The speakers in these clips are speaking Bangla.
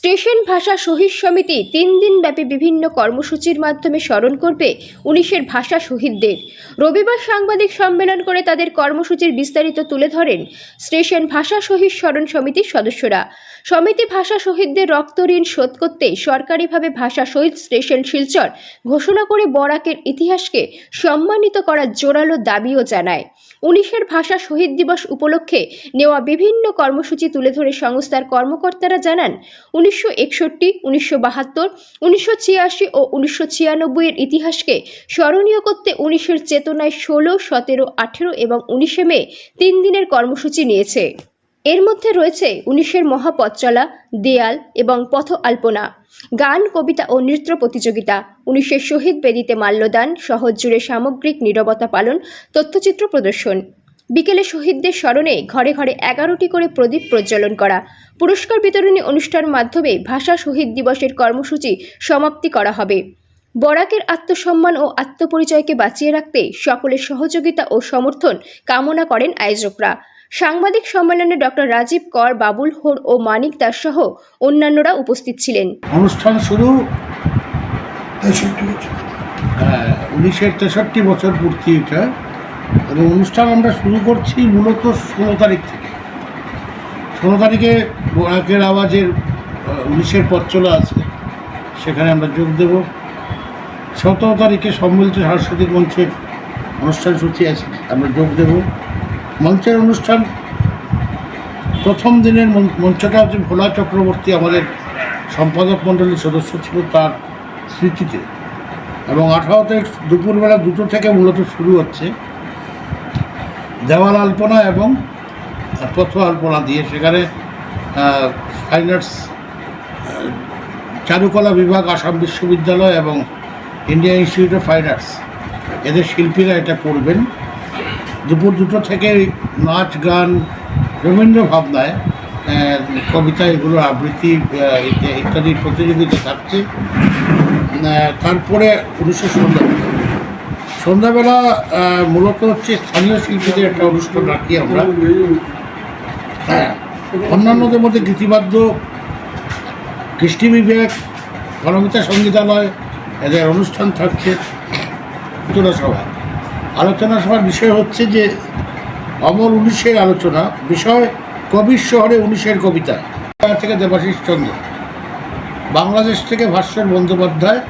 স্টেশন ভাষা শহীদ সমিতি তিন দিনব্যাপী বিভিন্ন কর্মসূচির মাধ্যমে স্মরণ করবে উনিশের ভাষা শহীদদের। রবিবার সাংবাদিক সম্মেলন করে তাদের কর্মসূচির বিস্তারিত তুলে ধরেন স্টেশন ভাষা শহীদ স্মরণ সমিতির সদস্যরা। সমিতি ভাষা শহীদদের রক্ত ঋণ শোধ করতে সরকারিভাবে ভাষা শহীদ স্টেশন শিলচর ঘোষণা করে বরাকের ইতিহাসকে সম্মানিত করার জোরালো দাবিও জানায়। উনিশের ভাষা শহীদ দিবস উপলক্ষে নেওয়া বিভিন্ন কর্মসূচি তুলে ধরে সংস্থার কর্মকর্তারা জানান, উনিশশো একষট্টি, উনিশশো বাহাত্তর, উনিশশো ছিয়াশি ও উনিশশো ছিয়ানব্বইয়ের ইতিহাসকে স্মরণীয় করতে উনিশের চেতনায় ষোলো, সতেরো, আঠেরো এবং উনিশে মে তিন দিনের কর্মসূচি নিয়েছে। এর মধ্যে রয়েছে উনিশের মহাপথ চলা, দেয়াল এবং পথ আলপনা, গান, কবিতা ও নৃত্য প্রতিযোগিতা, উনিশের শহীদ বেদিতে মাল্যদান শহর জুড়ে সামগ্রিক নীরবতা পালন, তথ্যচিত্র প্রদর্শন। বিকেলে শহীদদের স্মরণে ঘরে ঘরে এগারোটি করে প্রদীপ প্রজ্বলন করা, পুরস্কার বিতরণী অনুষ্ঠান মাধ্যমে ভাষা শহীদ দিবসের কর্মসূচি সমাপ্তি করা হবে। বরাকের আত্মসম্মান ও আত্মপরিচয়কে বাঁচিয়ে রাখতে সকলের সহযোগিতা ও সমর্থন কামনা করেন আয়োজকরা। সাংবাদিক সম্মেলনে ডক্টর রাজীব কর বাবুল হোর ও মানিক দাস সহ অন্যান্যরা উপস্থিত ছিলেন। অনুষ্ঠান শুরু হ্যাঁ, উনিশের তেষট্টি বছর পূর্তি এটা। এবং অনুষ্ঠান আমরা শুরু করছি মূলত ষোলো তারিখ থেকে। ষোলো তারিখে বোরাকের আওয়াজের উনিশের পথ চলা আছে। সেখানে আমরা যোগ দেব। সতেরো তারিখে সম্মিলিত সাংস্কৃতিক মঞ্চের অনুষ্ঠান সূচি আছে। আমরা যোগ দেব। মঞ্চের অনুষ্ঠান প্রথম দিনের মঞ্চটা হচ্ছে ভোলা চক্রবর্তী আমাদের সম্পাদক মণ্ডলীর সদস্য ছিল তার স্মৃতিতে। এবং আঠারো তারিখ দুপুরবেলা দুটো থেকে মূলত শুরু হচ্ছে। দেওয়াল আলপনা এবং পথ আলপনা দিয়ে সেখানে ফাইন আর্টস চারুকলা বিভাগ, আসাম বিশ্ববিদ্যালয় এবং Indian institute of fine arts এদের শিল্পীরা এটা করবেন। দুপুর দুটো থেকে নাচ, গান রবীন্দ্র ভাবনায় কবিতা এগুলোর আবৃত্তি ইত্যাদি- প্রতিযোগিতা থাকছে। তারপরে উনিশশো সন্ধ্যাবেলা সন্ধ্যাবেলা মূলত হচ্ছে স্থানীয় শিল্পীদের একটা অনুষ্ঠান রাখি আমরা। হ্যাঁ অন্যান্যদের মধ্যে গীতিবাদ্য, কৃষ্টি বিবেক গণমিতা সঙ্গীতালয় এদের অনুষ্ঠান থাকছে। সভা। আলোচনা সভার বিষয় হচ্ছে যে অমর উনিশের আলোচনা, বিষয় কবির শহরে উনিশের কবিতা। থেকে দেবাশিস চন্দ্র। বাংলাদেশ থেকে ভাস্কর বন্দ্যোপাধ্যায়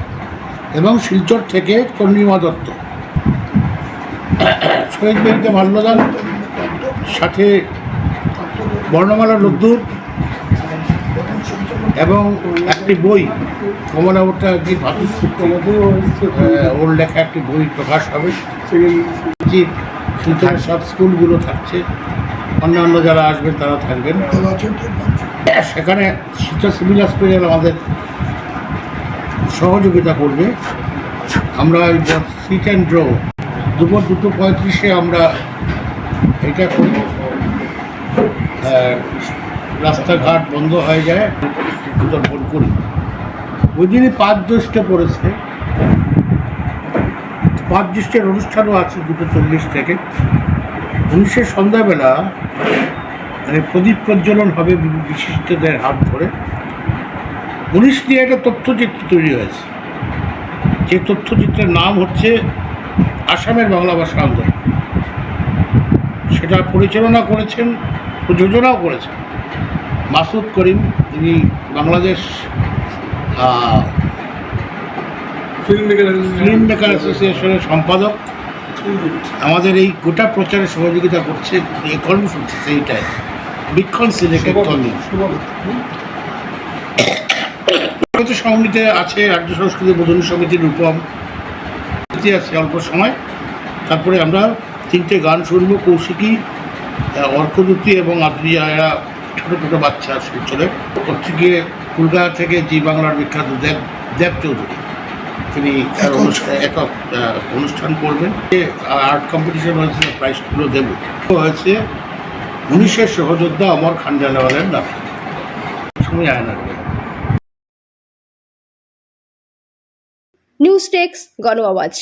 এবং শিলচর থেকে চন্দ্রিমা দত্ত। শহীদ বেদিতে মাল্যদান, সাথে বর্ণমালা রোদ্দুর এবং একটি বই একটি ভাতুস্ফূর্তি ওর লেখা একটি বই প্রকাশ হবে। যে শিলচরের সব স্কুলগুলো থাকছে, অন্যান্য যারা আসবেন তারা থাকবেন। সেখানে শিলচর সিভিল হসপিটাল আমাদের সহযোগিতা করবে। আমরা ওই সিট অ্যান্ড ড্র দুপুর দুটো পঁয়ত্রিশে আমরা এটা করি। রাস্তাঘাট বন্ধ হয়ে যায় উদর্পণ করি। ওই দিনই পাঁচ জ্যৈষ্ঠ পড়েছে। পাঁচ জ্যৈষ্ঠের অনুষ্ঠানও আছে দুটো চল্লিশ থেকে। উনিশের সন্ধ্যাবেলা মানে প্রদীপ প্রজ্বলন হবে বিশিষ্টদের হাত ধরে। উনিশ নিয়ে একটা তথ্যচিত্র তৈরি হয়েছে। যে তথ্যচিত্রের নাম হচ্ছে আসামের বাংলা ভাষা আন্দোলন। সেটা পরিচালনা করেছেন প্রযোজনাও করেছেন। মাসুদ করিম তিনি Bangladesh film maker film maker অ্যাসোসিয়েশনের সম্পাদক। আমাদের এই গোটা প্রচারে সহযোগিতা করছে এই কর্মসূচি সেইটাই। বিক্ষণ সিলেক্টেড কর্মী সমিতিতে আছে রাজ্য সংস্কৃতি বোধনী সমিতির রূপম। আছে অল্প সময়। তারপরে আমরা তিনটে গান শুনব কৌশিকী অর্কদূতি এবং আদ্রিয়া এরা ছোটো ছোটো বাচ্চা শিলচরে হচ্ছে গিয়ে কলকাতা থেকে জি বাংলার বিখ্যাত দেব দেব চৌধুরী। তিনি একক। অনুষ্ঠান একক আহ, অনুষ্ঠান করবেন। আর্ট কম্পিটিশন হয়েছে প্রাইজগুলো দেব। হয়েছে উনিশের সহযোদ্ধা অমর খানজানাওয়ালের নাম সময় আয়না দেবে নিউজ টেক্স গণ আওয়াজ।